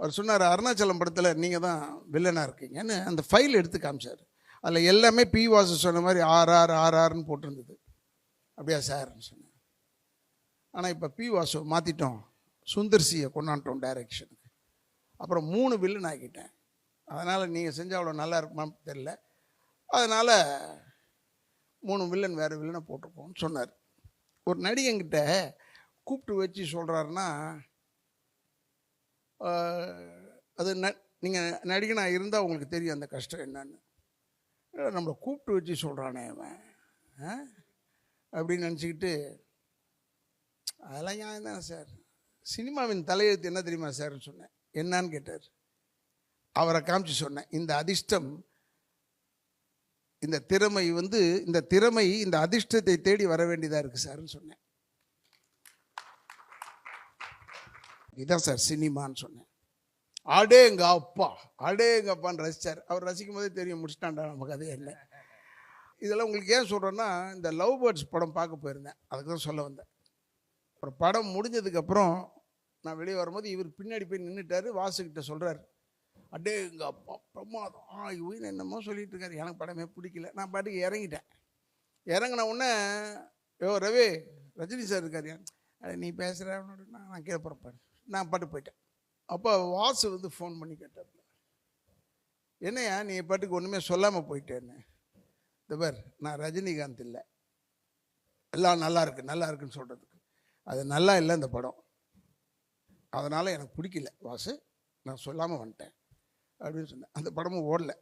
அவர் சொன்னார் அருணாச்சலம் படத்தில் நீங்கள் தான் வில்லனாக இருக்கீங்கன்னு அந்த ஃபைல் எடுத்து காமிச்சார். அதில் எல்லாமே பி வாசு சொன்ன மாதிரி ஆர் ஆர் ஆர் ஆர்னு போட்டிருந்தது. அப்படியா சார்னு சொன்னேன் ஆனால் இப்போ பி வாசு மாற்றிட்டோம் சுந்தர்சியை கொண்டாண்டோம் டைரக்ஷனுக்கு அப்புறம் மூணு வில்லன் ஆக்கிட்டேன். அதனால் நீங்கள் செஞ்சால் அவ்வளோ நல்லா இருக்குமான்னு தெரில அதனால் மூணு வில்லன் வேறு வில்லனை போட்டிருப்போம்னு சொன்னார். ஒரு நடிகங்கிட்ட கூப்பிட்டு வச்சு சொல்கிறாருன்னா அது ந நீங்கள் நடிகனாக இருந்தால் உங்களுக்கு தெரியும் அந்த கஷ்டம் என்னன்னு. நம்மளை கூப்பிட்டு வச்சு சொல்கிறானே அவன் அப்படின்னு நினச்சிக்கிட்டு அதெல்லாம் ஏன் தான் சார்? சினிமாவின் தலையெழுத்து என்ன தெரியுமா சார்னு சொன்னேன். என்னன்னு கேட்டார். அவரை காமிச்சு சொன்னேன். இந்த அதிர்ஷ்டம் இந்த திறமை வந்து இந்த திறமை இந்த அதிர்ஷ்டத்தை தேடி வர வேண்டியதாக இருக்குது சார்னு சொன்னேன். இதான் சார் சினிமான்னு சொன்னேன். அடே எங்க அப்பா அடே எங்க அப்பான்னு ரசிச்சார். அவர் ரசிக்கும் போதே தெரியும் முடிச்சிட்டாண்டா நமக்கு அதே இல்லை. இதெல்லாம் உங்களுக்கு ஏன் சொல்கிறேன்னா இந்த லவ் பேர்ட்ஸ் படம் பார்க்க போயிருந்தேன். அதுக்கு தான் சொல்ல வந்தேன். அப்புறம் படம் முடிஞ்சதுக்கப்புறம் நான் வெளியே வரும்போது இவர் பின்னாடி போய் நின்றுட்டாரு வாசுக்கிட்ட சொல்கிறார் அடே எங்க அப்பா பிரமாதம். ஆ இவன் என்னமோ சொல்லிட்டு இருக்காரு. எனக்கு படமே பிடிக்கல. நான் பாட்டுக்கு இறங்கிட்டேன். இறங்கின உடனே யோ ரவி ரஜினி சார் இருக்காரு. நீ பேசுகிற நான் நான் கீழே நான் பாட்டு போயிட்டேன். அப்போ வாசு வந்து ஃபோன் பண்ணி கேட்டாப்புல என்னையா நீ பாட்டுக்கு ஒன்றுமே சொல்லாமல் போயிட்டேன்னு. இந்த பேர் நான் ரஜினிகாந்த் இல்லை. எல்லாம் நல்லா இருக்கு நல்லா இருக்குன்னு சொல்கிறதுக்கு அது நல்லா இல்லை இந்த படம். அதனால் எனக்கு பிடிக்கல வாசு. நான் சொல்லாமல் வந்துட்டேன். அப்படின்னு சொன்னேன். அந்த படமும் ஓடல.